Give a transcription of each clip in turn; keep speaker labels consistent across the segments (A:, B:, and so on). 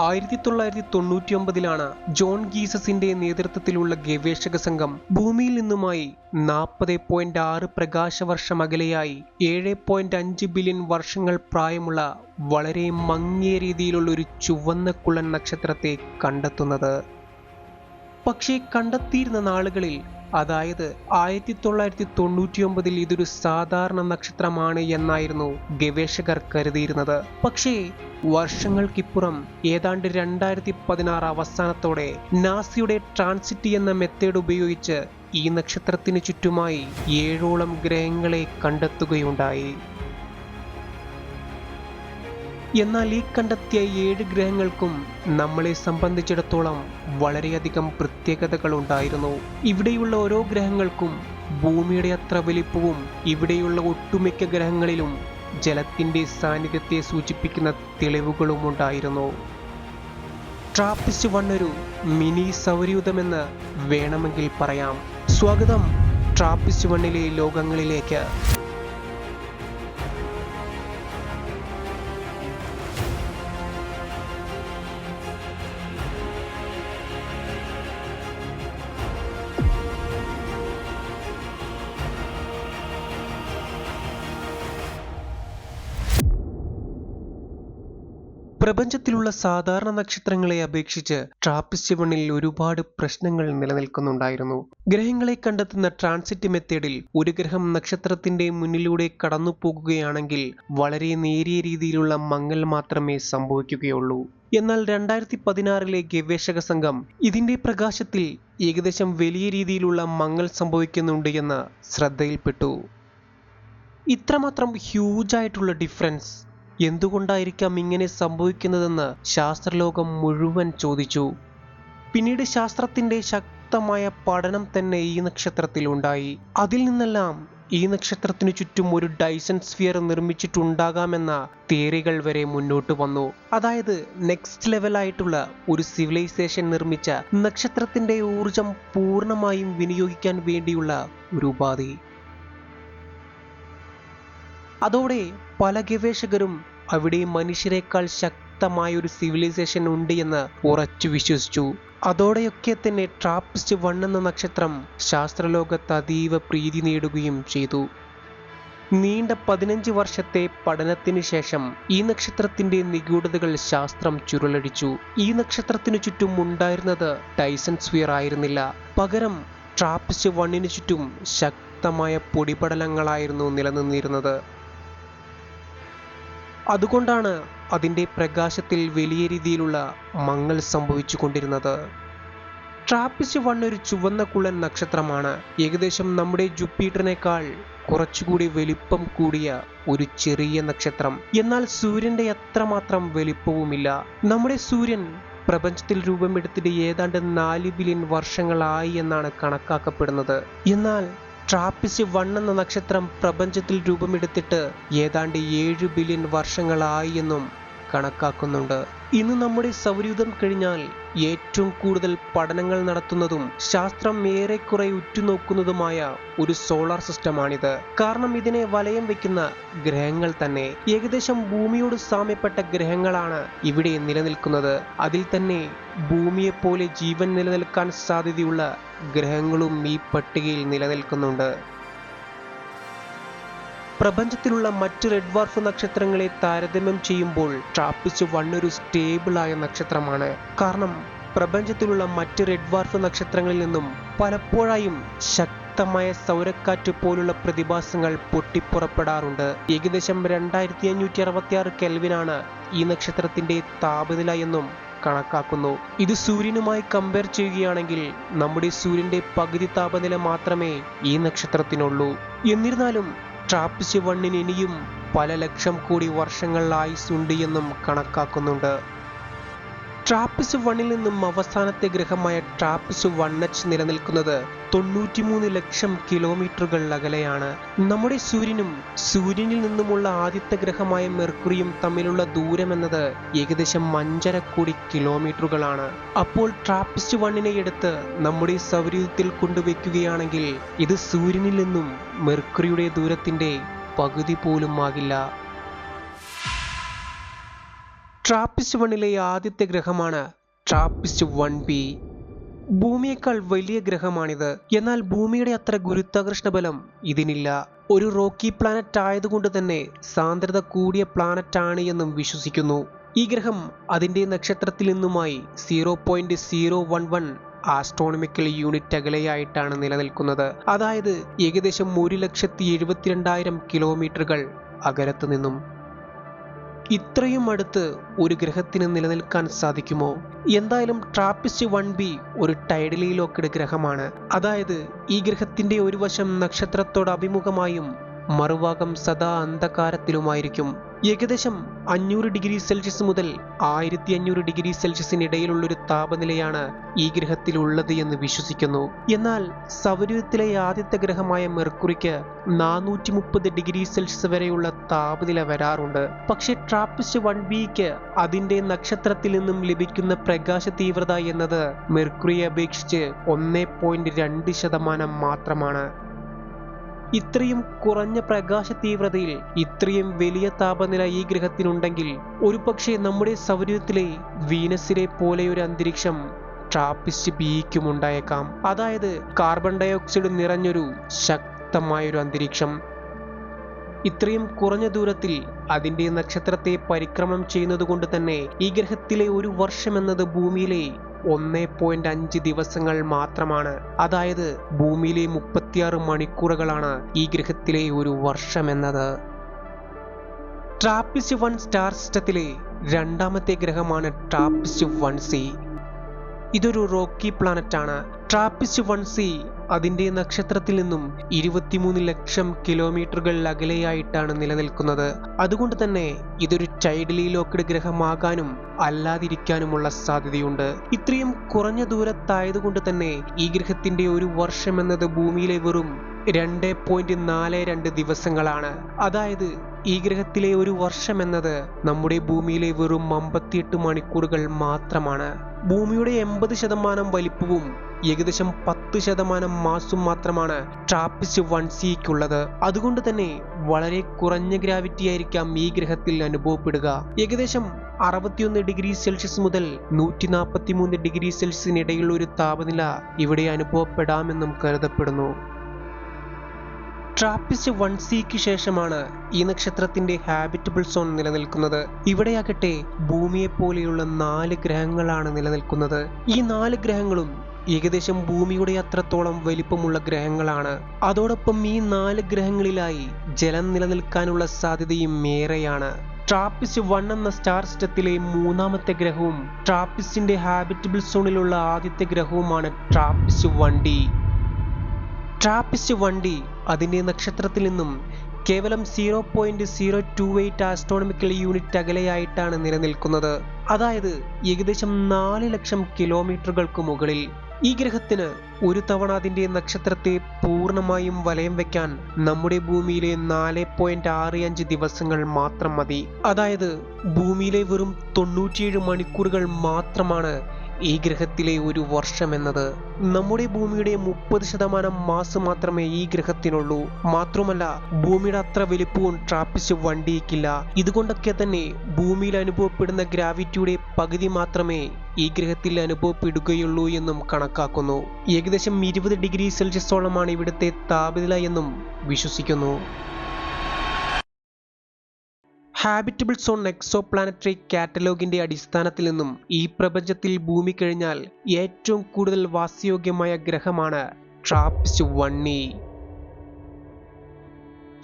A: ആയിരത്തി തൊള്ളായിരത്തി തൊണ്ണൂറ്റി ഒമ്പതിലാണ് ജോൺ ഗീസസിന്റെ നേതൃത്വത്തിലുള്ള ഗവേഷക സംഘം ഭൂമിയിൽ നിന്നുമായി നാൽപ്പത് പോയിന്റ് ആറ് പ്രകാശവർഷം അകലെയായി ഏഴ് പോയിന്റ് അഞ്ച് ബില്യൺ വർഷങ്ങൾ പ്രായമുള്ള വളരെ മങ്ങിയ രീതിയിലുള്ള ഒരു ചുവന്ന കുളൻ നക്ഷത്രത്തെ കണ്ടെത്തുന്നത്. പക്ഷേ കണ്ടെത്തിയിരുന്ന നാളുകളിൽ അതായത് ആയിരത്തി തൊള്ളായിരത്തി തൊണ്ണൂറ്റി ഒമ്പതിൽ ഇതൊരു സാധാരണ നക്ഷത്രമാണ് എന്നായിരുന്നു ഗവേഷകർ കരുതിയിരുന്നത്. പക്ഷേ വർഷങ്ങൾക്കിപ്പുറം ഏതാണ്ട് രണ്ടായിരത്തി പതിനാറ് അവസാനത്തോടെ നാസിയുടെ ട്രാൻസിറ്റ് എന്ന മെത്തേഡ് ഉപയോഗിച്ച് ഈ നക്ഷത്രത്തിന് ചുറ്റുമായി ഏഴോളം ഗ്രഹങ്ങളെ കണ്ടെത്തുകയുണ്ടായി. എന്നാൽ ഈ കണ്ടെത്തിയ ഏഴ് ഗ്രഹങ്ങൾക്കും നമ്മളെ സംബന്ധിച്ചിടത്തോളം വളരെയധികം പ്രത്യേകതകൾ ഉണ്ടായിരുന്നു. ഇവിടെയുള്ള ഓരോ ഗ്രഹങ്ങൾക്കും ഭൂമിയുടെ അത്ര വലിപ്പവും ഇവിടെയുള്ള ഒട്ടുമിക്ക ഗ്രഹങ്ങളിലും ജലത്തിന്റെ സാന്നിധ്യത്തെ സൂചിപ്പിക്കുന്ന തെളിവുകളും ഉണ്ടായിരുന്നു. ട്രാപ്പിസ്റ്റ് വൺ ഒരു മിനി സൗരയൂഥമെന്ന് വേണമെങ്കിൽ പറയാം. സ്വാഗതം ട്രാപ്പിസ്റ്റ് വണ്ണിലെ ലോകങ്ങളിലേക്ക്. പ്രപഞ്ചത്തിലുള്ള സാധാരണ നക്ഷത്രങ്ങളെ അപേക്ഷിച്ച് ട്രാപ്പിസ്റ്റ് വണ്ണിൽ ഒരുപാട് പ്രശ്നങ്ങൾ നിലനിൽക്കുന്നുണ്ടായിരുന്നു. ഗ്രഹങ്ങളെ കണ്ടെത്തുന്ന ട്രാൻസിറ്റ് മെത്തേഡിൽ ഒരു ഗ്രഹം നക്ഷത്രത്തിന്റെ മുന്നിലൂടെ കടന്നു പോകുകയാണെങ്കിൽ വളരെ നേരിയ രീതിയിലുള്ള മങ്ങൽ മാത്രമേ സംഭവിക്കുകയുള്ളൂ. എന്നാൽ രണ്ടായിരത്തി പതിനാറിലെ ഗവേഷക സംഘം ഇതിന്റെ പ്രകാശത്തിൽ ഏകദേശം വലിയ രീതിയിലുള്ള മങ്ങൽ സംഭവിക്കുന്നുണ്ട് എന്ന് ശ്രദ്ധയിൽപ്പെട്ടു. ഇത്രമാത്രം ഹ്യൂജ് ആയിട്ടുള്ള ഡിഫറൻസ് എന്തുകൊണ്ടായിരിക്കാം ഇങ്ങനെ സംഭവിക്കുന്നതെന്ന് ശാസ്ത്രലോകം മുഴുവൻ ചോദിച്ചു. പിന്നീട് ശാസ്ത്രത്തിന്റെ ശക്തമായ പഠനം തന്നെ ഈ നക്ഷത്രത്തിൽ ഉണ്ടായി. അതിൽ നിന്നെല്ലാം ഈ നക്ഷത്രത്തിനു ചുറ്റും ഒരു ഡൈസൺ സ്ഫിയർ നിർമ്മിച്ചിട്ടുണ്ടാകാമെന്ന തിയറികൾ വരെ മുന്നോട്ട് വന്നു. അതായത് നെക്സ്റ്റ് ലെവലായിട്ടുള്ള ഒരു സിവിലൈസേഷൻ നിർമ്മിച്ച നക്ഷത്രത്തിന്റെ ഊർജം പൂർണമായും വിനിയോഗിക്കാൻ വേണ്ടിയുള്ള ഒരു ഉപാധി. അതോടെ പല ഗവേഷകരും അവിടെ മനുഷ്യരെക്കാൾ ശക്തമായ ഒരു സിവിലൈസേഷൻ ഉണ്ട് എന്ന് ഉറച്ചു വിശ്വസിച്ചു. അതോടെയൊക്കെ തന്നെ ട്രാപ്പിസ്റ്റ് വൺ എന്ന നക്ഷത്രം ശാസ്ത്രലോകത്ത് അതീവ പ്രീതി നേടുകയും ചെയ്തു. നീണ്ട പതിനഞ്ച് വർഷത്തെ പഠനത്തിന് ശേഷം ഈ നക്ഷത്രത്തിന്റെ നിഗൂഢതകൾ ശാസ്ത്രം ചുരുളടിച്ചു. ഈ നക്ഷത്രത്തിനു ചുറ്റും ഉണ്ടായിരുന്നത് ടൈസൺ സ്ഫിയർ ആയിരുന്നില്ല. പകരം ട്രാപ്പിസ്റ്റ് വണ്ണിനു ചുറ്റും ശക്തമായ പൊടിപടലങ്ങളായിരുന്നു നിലനിന്നിരുന്നത്. അതുകൊണ്ടാണ് അതിന്റെ പ്രകാശത്തിൽ വലിയ രീതിയിലുള്ള മങ്ങൽ സംഭവിച്ചു കൊണ്ടിരുന്നത് ട്രാപ്പിസ്റ്റ് വൺ ഒരു ചുവന്ന കുളൻ നക്ഷത്രമാണ് ഏകദേശം നമ്മുടെ ജുപ്പീറ്ററിനേക്കാൾ കുറച്ചുകൂടി വലിപ്പം കൂടിയ ഒരു ചെറിയ നക്ഷത്രം. എന്നാൽ സൂര്യന്റെ അത്രമാത്രം വലിപ്പവുമില്ല. നമ്മുടെ സൂര്യൻ പ്രപഞ്ചത്തിൽ രൂപമെടുത്തിട്ട് ഏതാണ്ട് നാല് ബില്യൺ വർഷങ്ങളായി എന്നാണ് കണക്കാക്കപ്പെടുന്നത്. എന്നാൽ ട്രാപ്പിസ്റ്റ് വൺ എന്ന നക്ഷത്രം പ്രപഞ്ചത്തിൽ രൂപമെടുത്തിട്ട് ഏതാണ്ട് ഏഴ് ബില്യൺ വർഷങ്ങളായി എന്നും കണക്കാക്കുന്നുണ്ട്. ഇന്ന് നമ്മുടെ സൗരയൂഥം കഴിഞ്ഞാൽ ഏറ്റവും കൂടുതൽ പഠനങ്ങൾ നടത്തുന്നതും ശാസ്ത്രം ഏറെക്കുറെ ഉറ്റുനോക്കുന്നതുമായ ഒരു സോളാർ സിസ്റ്റമാണിത്. കാരണം ഇതിനെ വലയം വെക്കുന്ന ഗ്രഹങ്ങൾ തന്നെ ഏകദേശം ഭൂമിയോട് സാമ്യപ്പെട്ട ഗ്രഹങ്ങളാണ് ഇവിടെ നിലനിൽക്കുന്നത്. അതിൽ തന്നെ ഭൂമിയെപ്പോലെ ജീവൻ നിലനിൽക്കാൻ സാധ്യതയുള്ള ഗ്രഹങ്ങളും ഈ പട്ടികയിൽ നിലനിൽക്കുന്നുണ്ട്. പ്രപഞ്ചത്തിലുള്ള മറ്റ് റെഡ് വാർഫ് നക്ഷത്രങ്ങളെ താരതമ്യം ചെയ്യുമ്പോൾ ട്രാപ്പിസ് വൺ ഒരു സ്റ്റേബിളായ നക്ഷത്രമാണ്. കാരണം പ്രപഞ്ചത്തിലുള്ള മറ്റ് റെഡ് വാർഫ് നക്ഷത്രങ്ങളിൽ നിന്നും പലപ്പോഴായും ശക്തമായ സൗരക്കാറ്റ് പോലുള്ള പ്രതിഭാസങ്ങൾ പൊട്ടിപ്പുറപ്പെടാറുണ്ട്. ഏകദേശം രണ്ടായിരത്തി അഞ്ഞൂറ്റി അറുപത്തി ആറ് കെൽവിനാണ് ഈ നക്ഷത്രത്തിന്റെ താപനില എന്നും കണക്കാക്കുന്നു. ഇത് സൂര്യനുമായി കമ്പയർ ചെയ്യുകയാണെങ്കിൽ നമ്മുടെ സൂര്യന്റെ പകുതി താപനില മാത്രമേ ഈ നക്ഷത്രത്തിനുള്ളൂ. എന്നിരുന്നാലും ട്രാപ്പിസ്റ്റ് വണ്ണിന് ഇനിയും പല ലക്ഷം കോടി വർഷങ്ങൾ ആയുസ്സുണ്ട് എന്നും കണക്കാക്കുന്നുണ്ട്. ട്രാപ്പിസ്റ്റ് വണ്ണിൽ നിന്നും അവസാനത്തെ ഗ്രഹമായ ട്രാപ്പിസ് വൺ എച്ച് നിലനിൽക്കുന്നത് തൊണ്ണൂറ്റിമൂന്ന് ലക്ഷം കിലോമീറ്ററുകൾ അകലെയാണ്. നമ്മുടെ സൂര്യനും സൂര്യനിൽ നിന്നുമുള്ള ആദ്യത്തെ ഗ്രഹമായ മെർക്കുറിയും തമ്മിലുള്ള ദൂരം എന്നത് ഏകദേശം അഞ്ചര കോടി കിലോമീറ്ററുകളാണ്. അപ്പോൾ ട്രാപ്പിസ്റ്റ് വണ്ണിനെ എടുത്ത് നമ്മുടെ സൗരത്തിൽ കൊണ്ടുവയ്ക്കുകയാണെങ്കിൽ ഇത് സൂര്യനിൽ നിന്നും മെർക്കുറിയുടെ ദൂരത്തിന്റെ പകുതി പോലും ആകില്ല. ട്രാപ്പിസ്റ്റ് വണ്ണിലെ ആദ്യത്തെ ഗ്രഹമാണ് ട്രാപ്പിസ്റ്റ് വൺ ബി. ഭൂമിയേക്കാൾ വലിയ ഗ്രഹമാണിത്. എന്നാൽ ഭൂമിയുടെ അത്ര ഗുരുത്വാകർഷണ ബലം ഇതിനില്ല. ഒരു റോക്കി പ്ലാനറ്റ് ആയതുകൊണ്ട് തന്നെ സാന്ദ്രത കൂടിയ പ്ലാനറ്റ് ആണ് എന്നും വിശ്വസിക്കുന്നു. ഈ ഗ്രഹം അതിന്റെ നക്ഷത്രത്തിൽ നിന്നുമായി zero point zero one one astronomical unit അകലെയായിട്ടാണ് നിലനിൽക്കുന്നത്. അതായത് ഏകദേശം ഒരു ലക്ഷത്തി എഴുപത്തിരണ്ടായിരം കിലോമീറ്ററുകൾ അകലത്ത് നിന്നും ഇത്രയും അടുത്ത് ഒരു ഗ്രഹത്തിന് നിലനിൽക്കാൻ സാധിക്കുമോ? എന്തായാലും ട്രാപ്പിസ്റ്റ് വൺ ബി ഒരു ടൈഡലി ലോക്കഡ് ഗ്രഹമാണ്. അതായത് ഈ ഗ്രഹത്തിന്റെ ഒരു വശം നക്ഷത്രത്തോട് അഭിമുഖമായും മറുഭാഗം സദാ അന്ധകാരത്തിലുമായിരിക്കും. ഏകദേശം അഞ്ഞൂറ് ഡിഗ്രി സെൽഷ്യസ് മുതൽ ആയിരത്തി അഞ്ഞൂറ് ഡിഗ്രി സെൽഷ്യസിനിടയിലുള്ളൊരു താപനിലയാണ് ഈ ഗ്രഹത്തിൽ ഉള്ളത് എന്ന് വിശ്വസിക്കുന്നു. എന്നാൽ സൗരയൂഥത്തിലെ ആദ്യത്തെ ഗ്രഹമായ മെർക്കുറിക്ക് നാനൂറ്റി മുപ്പത് ഡിഗ്രി സെൽഷ്യസ് വരെയുള്ള താപനില വരാറുണ്ട്. പക്ഷേ ട്രാപ്പിസ്റ്റ് വൺ ബിക്ക് അതിന്റെ നക്ഷത്രത്തിൽ നിന്നും ലഭിക്കുന്ന പ്രകാശ തീവ്രത എന്നത് മെർക്കുറിയെ അപേക്ഷിച്ച് ഒന്നേ പോയിന്റ് രണ്ട് ശതമാനം മാത്രമാണ്. ഇത്രയും കുറഞ്ഞ പ്രകാശ തീവ്രതയിൽ ഇത്രയും വലിയ താപനില ഈ ഗ്രഹത്തിനുണ്ടെങ്കിൽ ഒരുപക്ഷെ നമ്മുടെ സൗരയൂഥത്തിലെ വീനസിലെ പോലെയൊരു അന്തരീക്ഷം ട്രാപ്പിസ്റ്റ് ബിക്കും ഉണ്ടായേക്കാം അതായത് കാർബൺ ഡയോക്സൈഡ് നിറഞ്ഞൊരു ശക്തമായൊരു അന്തരീക്ഷം. ഇത്രയും കുറഞ്ഞ ദൂരത്തിൽ അതിന്റെ നക്ഷത്രത്തെ പരിക്രമണം ചെയ്യുന്നതുകൊണ്ട് തന്നെ ഈ ഗ്രഹത്തിലെ ഒരു വർഷം എന്നത് ഭൂമിയിലെ ഒന്നേ പോയിന്റ് അഞ്ച് ദിവസങ്ങൾ മാത്രമാണ്. അതായത് ഭൂമിയിലെ മുപ്പത്തിയാറ് മണിക്കൂറുകളാണ് ഈ ഗ്രഹത്തിലെ ഒരു വർഷം എന്നത്. ട്രാപ്പിസ്റ്റ് വൺ സ്റ്റാർ സിസ്റ്റത്തിലെ രണ്ടാമത്തെ ഗ്രഹമാണ് ട്രാപ്പിസ്റ്റ് വൺ സി. ഇതൊരു റോക്കി പ്ലാനറ്റാണ്. ട്രാപ്പിസ്റ്റ് വൺ സി അതിന്റെ നക്ഷത്രത്തിൽ നിന്നും ഇരുപത്തിമൂന്ന് ലക്ഷം കിലോമീറ്ററുകൾ അകലെയായിട്ടാണ് നിലനിൽക്കുന്നത്. അതുകൊണ്ട് തന്നെ ഇതൊരു ചൈഡ്ലി ലോക്കഡ് ഗ്രഹമാകാനും അല്ലാതിരിക്കാനുമുള്ള സാധ്യതയുണ്ട്. ഇത്രയും കുറഞ്ഞ ദൂരത്തായതുകൊണ്ട് തന്നെ ഈ ഗ്രഹത്തിന്റെ ഒരു വർഷം എന്നത് ഭൂമിയിലെ വെറും രണ്ട് പോയിന്റ് നാല് രണ്ട് ദിവസങ്ങളാണ്. അതായത് ഈ ഗ്രഹത്തിലെ ഒരു വർഷം എന്നത് നമ്മുടെ ഭൂമിയിലെ വെറും അമ്പത്തിയെട്ട് മണിക്കൂറുകൾ മാത്രമാണ്. ഭൂമിയുടെ എൺപത് ശതമാനം വലിപ്പവും ഏകദേശം പത്ത് ശതമാനം മാസും മാത്രമാണ് ട്രാപ്പിസ്റ്റ് വൺ സിക്കുള്ളത് അതുകൊണ്ട് തന്നെ വളരെ കുറഞ്ഞ ഗ്രാവിറ്റി ആയിരിക്കാം ഈ ഗ്രഹത്തിൽ അനുഭവപ്പെടുക. ഏകദേശം അറുപത്തിയൊന്ന് ഡിഗ്രി സെൽഷ്യസ് മുതൽ നൂറ്റി നാൽപ്പത്തി മൂന്ന് ഡിഗ്രി സെൽഷ്യസിനിടയിലുള്ള ഒരു താപനില ഇവിടെ അനുഭവപ്പെടാമെന്നും കരുതപ്പെടുന്നു. ട്രാപ്പിസ്റ്റ് വൺ സിക്ക് ശേഷമാണ് ഈ നക്ഷത്രത്തിന്റെ ഹാബിറ്റബിൾ സോൺ നിലനിൽക്കുന്നത്. ഇവിടെയാകട്ടെ ഭൂമിയെ പോലെയുള്ള നാല് ഗ്രഹങ്ങളാണ് നിലനിൽക്കുന്നത്. ഈ നാല് ഗ്രഹങ്ങളും ഏകദേശം ഭൂമിയുടെ അത്രത്തോളം വലിപ്പമുള്ള ഗ്രഹങ്ങളാണ്. അതോടൊപ്പം ഈ നാല് ഗ്രഹങ്ങളിലായി ജലം നിലനിൽക്കാനുള്ള സാധ്യതയും ഏറെയാണ്. ട്രാപ്പിസ് വൺ എന്ന സ്റ്റാർ സിസ്റ്റത്തിലെ മൂന്നാമത്തെ ഗ്രഹവും ട്രാപ്പിസിന്റെ ഹാബിറ്റബിൾ സോണിലുള്ള ആദ്യത്തെ ഗ്രഹവുമാണ് TRAPPIST one D. TRAPPIST one D അതിന്റെ നക്ഷത്രത്തിൽ നിന്നും കേവലം zero point zero two eight astronomical unit അകലെയായിട്ടാണ് നിലനിൽക്കുന്നത്. അതായത് ഏകദേശം നാല് ലക്ഷം കിലോമീറ്ററുകൾക്ക് മുകളിൽ ഈ ഗ്രഹത്തിന് ഒരു തവണ അതിന്റെ നക്ഷത്രത്തെ പൂർണമായും വലയം വെക്കാൻ നമ്മുടെ ഭൂമിയിലെ നാല് പോയിന്റ് ആറ് അഞ്ച് ദിവസങ്ങൾ മാത്രം മതി. അതായത് ഭൂമിയിലെ വെറും തൊണ്ണൂറ്റിയേഴ് മണിക്കൂറുകൾ മാത്രമാണ് ഈ ഗ്രഹത്തിലെ ഒരു വർഷം എന്നത്. നമ്മുടെ ഭൂമിയുടെ മുപ്പത് ശതമാനം മാസ് മാത്രമേ ഈ ഗ്രഹത്തിനുള്ളൂ. മാത്രമല്ല ഭൂമിയുടെ അത്ര വലിപ്പവും ട്രാപ്പിച്ച് വണ്ടിയിക്കില്ല. ഇതുകൊണ്ടൊക്കെ തന്നെ ഭൂമിയിൽ അനുഭവപ്പെടുന്ന ഗ്രാവിറ്റിയുടെ പകുതി മാത്രമേ ഈ ഗ്രഹത്തിൽ അനുഭവപ്പെടുകയുള്ളൂ എന്നും കണക്കാക്കുന്നു. ഏകദേശം ഇരുപത് ഡിഗ്രി സെൽഷ്യസോളമാണ് ഇവിടുത്തെ താപനില എന്നും വിശ്വസിക്കുന്നു. ഹാബിറ്റബിൾ സോൺ എക്സോ പ്ലാനറ്ററി കാറ്റലോഗിന്റെ അടിസ്ഥാനത്തിൽ നിന്നും ഈ പ്രപഞ്ചത്തിൽ ഭൂമി കഴിഞ്ഞാൽ ഏറ്റവും കൂടുതൽ വാസയോഗ്യമായ ഗ്രഹമാണ് TRAPPIST one E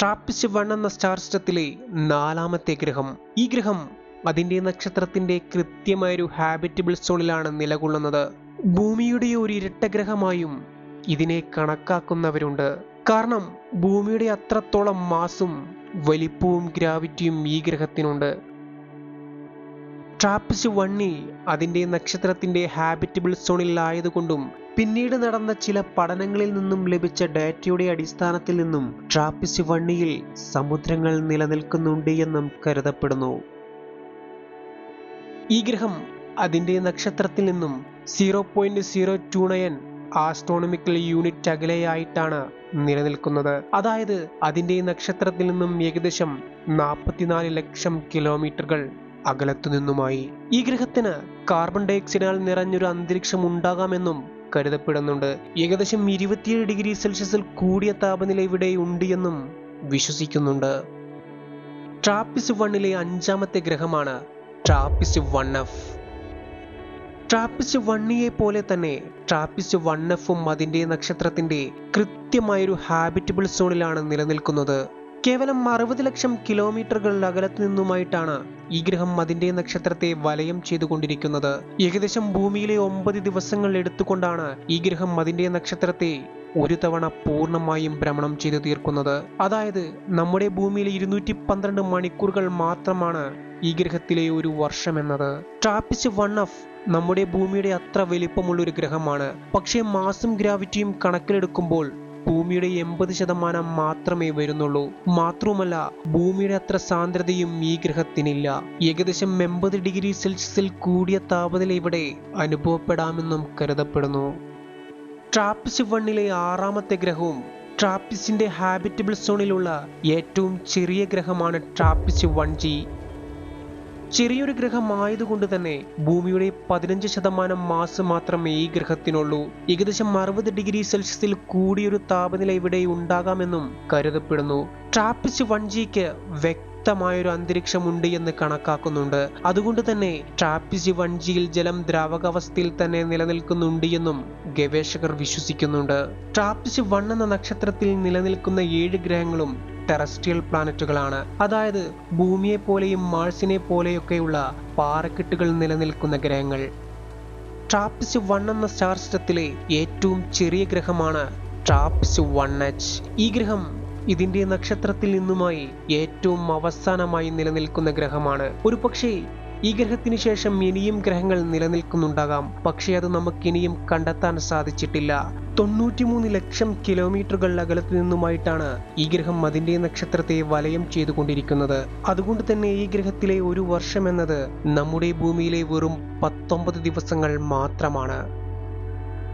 A: TRAPPIST one എന്ന സ്റ്റാർ സിസ്റ്റത്തിലെ നാലാമത്തെ ഗ്രഹം. ഈ ഗ്രഹം അതിന്റെ നക്ഷത്രത്തിന്റെ കൃത്യമായൊരു ഹാബിറ്റബിൾ സോണിലാണ് നിലകൊള്ളുന്നത്. ഭൂമിയുടെ ഒരു ഇരട്ട ഗ്രഹമായും ഇതിനെ കണക്കാക്കുന്നവരുണ്ട്. കാരണം ഭൂമിയുടെ അത്രത്തോളം മാസും വലിപ്പവും ഗ്രാവിറ്റിയും ഈ ഗ്രഹത്തിനുണ്ട്. ട്രാപ്പിസ് വണ്ണി അതിന്റെ നക്ഷത്രത്തിന്റെ ഹാബിറ്റബിൾ സോണിൽ ആയതുകൊണ്ടും പിന്നീട് നടന്ന ചില പഠനങ്ങളിൽ നിന്നും ലഭിച്ച ഡാറ്റയുടെ അടിസ്ഥാനത്തിൽ നിന്നും ട്രാപ്പിസ് വണ്ണിയിൽ സമുദ്രങ്ങൾ നിലനിൽക്കുന്നുണ്ട് എന്നും കരുതപ്പെടുന്നു. ഈ ഗ്രഹം അതിന്റെ നക്ഷത്രത്തിൽ നിന്നും zero point zero two nine astronomical unit അകലെയായിട്ടാണ് നിലനിൽക്കുന്നത്. അതായത് അതിന്റെ നക്ഷത്രത്തിൽ നിന്നും ഏകദേശം നാൽപ്പത്തിനാല് ലക്ഷം കിലോമീറ്ററുകൾ അകലത്തു നിന്നുമായി. ഈ ഗ്രഹത്തിന് കാർബൺ ഡയോക്സൈഡാൽ നിറഞ്ഞൊരു അന്തരീക്ഷം ഉണ്ടാകാമെന്നും കരുതപ്പെടുന്നുണ്ട്. ഏകദേശം ഇരുപത്തിയേഴ് ഡിഗ്രി സെൽഷ്യസിൽ കൂടിയ താപനില ഇവിടെ ഉണ്ട് എന്നും വിശ്വസിക്കുന്നുണ്ട് ട്രാപ്പിസ് വണ്ണിലെ അഞ്ചാമത്തെ ഗ്രഹമാണ് ട്രാപ്പിസ് വൺ എഫ്. ട്രാപ്പിസ് വണ്ണിയെ പോലെ തന്നെ ട്രാപ്പിസ് വൺ എഫും അതിന്റെ നക്ഷത്രത്തിന്റെ കൃത്യമായൊരു ഹാബിറ്റബിൾ സോണിലാണ് നിലനിൽക്കുന്നത്. കേവലം അറുപത് ലക്ഷം കിലോമീറ്ററുകൾ അകലത്തു നിന്നുമായിട്ടാണ് ഈ ഗ്രഹം അതിന്റെ നക്ഷത്രത്തെ വലയം ചെയ്തുകൊണ്ടിരിക്കുന്നത്. ഏകദേശം ഭൂമിയിലെ ഒമ്പത് ദിവസങ്ങൾ എടുത്തുകൊണ്ടാണ് ഈ ഗ്രഹം അതിന്റെ നക്ഷത്രത്തെ ഒരു തവണ പൂർണമായും ഭ്രമണം ചെയ്തു തീർക്കുന്നത്. അതായത് നമ്മുടെ ഭൂമിയിൽ ഇരുന്നൂറ്റി പന്ത്രണ്ട് മണിക്കൂറുകൾ മാത്രമാണ് ഈ ഗ്രഹത്തിലെ ഒരു വർഷം എന്നത്. ട്രാപ്പിസ് വൺ ഓഫ് നമ്മുടെ ഭൂമിയുടെ അത്ര വലിപ്പമുള്ള ഒരു ഗ്രഹമാണ്. പക്ഷേ മാസും ഗ്രാവിറ്റിയും കണക്കിലെടുക്കുമ്പോൾ ഭൂമിയുടെ എൺപത് ശതമാനം മാത്രമേ വരുന്നുള്ളൂ. മാത്രവുമല്ല ഭൂമിയുടെ അത്ര സാന്ദ്രതയും ഈ ഗ്രഹത്തിനില്ല. ഏകദേശം എൺപത് ഡിഗ്രി സെൽഷ്യസിൽ കൂടിയ താപനില ഇവിടെ അനുഭവപ്പെടാമെന്നും കരുതപ്പെടുന്നു. ട്രാപ്പിസ് വണ്ണിലെ ആറാമത്തെ ഗ്രഹവും ട്രാപ്പിസിന്റെ ഹാബിറ്റബിൾ സോണിലുള്ള ഏറ്റവും ചെറിയ ഗ്രഹമാണ് ട്രാപ്പിസ് വൺ ജി ചെറിയൊരു ഗ്രഹം ആയതുകൊണ്ട് തന്നെ ഭൂമിയുടെ പതിനഞ്ച് ശതമാനം മാസ് മാത്രമേ ഈ ഗ്രഹത്തിനുള്ളൂ. ഏകദേശം അറുപത് ഡിഗ്രി സെൽഷ്യസിൽ കൂടിയൊരു താപനില ഇവിടെ ഉണ്ടാകാമെന്നും കരുതപ്പെടുന്നു. ട്രാപ്പിസ്റ്റ് വൺ ജിക്ക് വ്യക്തമായൊരു അന്തരീക്ഷമുണ്ട് എന്ന് കണക്കാക്കുന്നുണ്ട്. അതുകൊണ്ട് തന്നെ ട്രാപ്പിസ് വൺ ജിയിൽ ജലം ദ്രാവകാവസ്ഥയിൽ തന്നെ നിലനിൽക്കുന്നുണ്ട് എന്നും ഗവേഷകർ വിശ്വസിക്കുന്നുണ്ട്. ട്രാപ്പിസ് വൺ എന്ന നക്ഷത്രത്തിൽ നിലനിൽക്കുന്ന ഏഴ് ഗ്രഹങ്ങളും ടെറസ്ട്രിയൽ പ്ലാനറ്റുകളാണ്. അതായത് ഭൂമിയെ പോലെയും മാഴ്സിനെ പോലെയൊക്കെയുള്ള പാറക്കെട്ടുകൾ നിലനിൽക്കുന്ന ഗ്രഹങ്ങൾ. ട്രാപ്പിസ് വൺ എന്ന സ്റ്റാർ സിസ്റ്റത്തിലെ ഏറ്റവും ചെറിയ ഗ്രഹമാണ് ട്രാപ്പിസ് വൺ എച്ച്. ഈ ഗ്രഹം ഇതിന്റെ നക്ഷത്രത്തിൽ നിന്നുമായി ഏറ്റവും അവസാനമായി നിലനിൽക്കുന്ന ഗ്രഹമാണ്. ഒരു പക്ഷേ ഈ ഗ്രഹത്തിന് ശേഷം ഇനിയും ഗ്രഹങ്ങൾ നിലനിൽക്കുന്നുണ്ടാകാം. പക്ഷേ അത് നമുക്കിനിയും കണ്ടെത്താൻ സാധിച്ചിട്ടില്ല. തൊണ്ണൂറ്റിമൂന്ന് ലക്ഷം കിലോമീറ്ററുകൾ അകലത്തിൽ നിന്നുമായിട്ടാണ് ഈ ഗ്രഹം അതിന്റെ നക്ഷത്രത്തെ വലയം ചെയ്തുകൊണ്ടിരിക്കുന്നത്. അതുകൊണ്ട് തന്നെ ഈ ഗ്രഹത്തിലെ ഒരു വർഷം എന്നത് നമ്മുടെ ഭൂമിയിലെ വെറും പത്തൊമ്പത് ദിവസങ്ങൾ മാത്രമാണ്.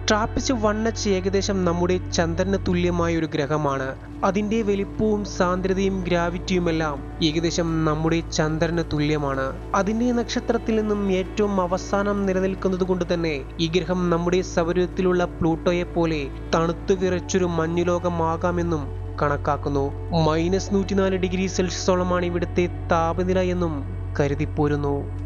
A: ട്രാപ്പിസ് വൺ എച്ച് ഏകദേശം നമ്മുടെ ചന്ദ്രന് തുല്യമായ ഒരു ഗ്രഹമാണ്. അതിന്റെ വലിപ്പവും സാന്ദ്രതയും ഗ്രാവിറ്റിയുമെല്ലാം ഏകദേശം നമ്മുടെ ചന്ദ്രന് തുല്യമാണ്. അതിന്റെ നക്ഷത്രത്തിൽ നിന്നും ഏറ്റവും അവസാനം നിലനിൽക്കുന്നത് കൊണ്ട് തന്നെ ഈ ഗ്രഹം നമ്മുടെ സൗരത്തിലുള്ള പ്ലൂട്ടോയെ പോലെ തണുത്തു വിറച്ചൊരു മഞ്ഞുലോകമാകാമെന്നും കണക്കാക്കുന്നു. മൈനസ് നൂറ്റിനാല് ഡിഗ്രി സെൽഷ്യസോളമാണ് ഇവിടുത്തെ താപനില എന്നും കരുതിപ്പോരുന്നു.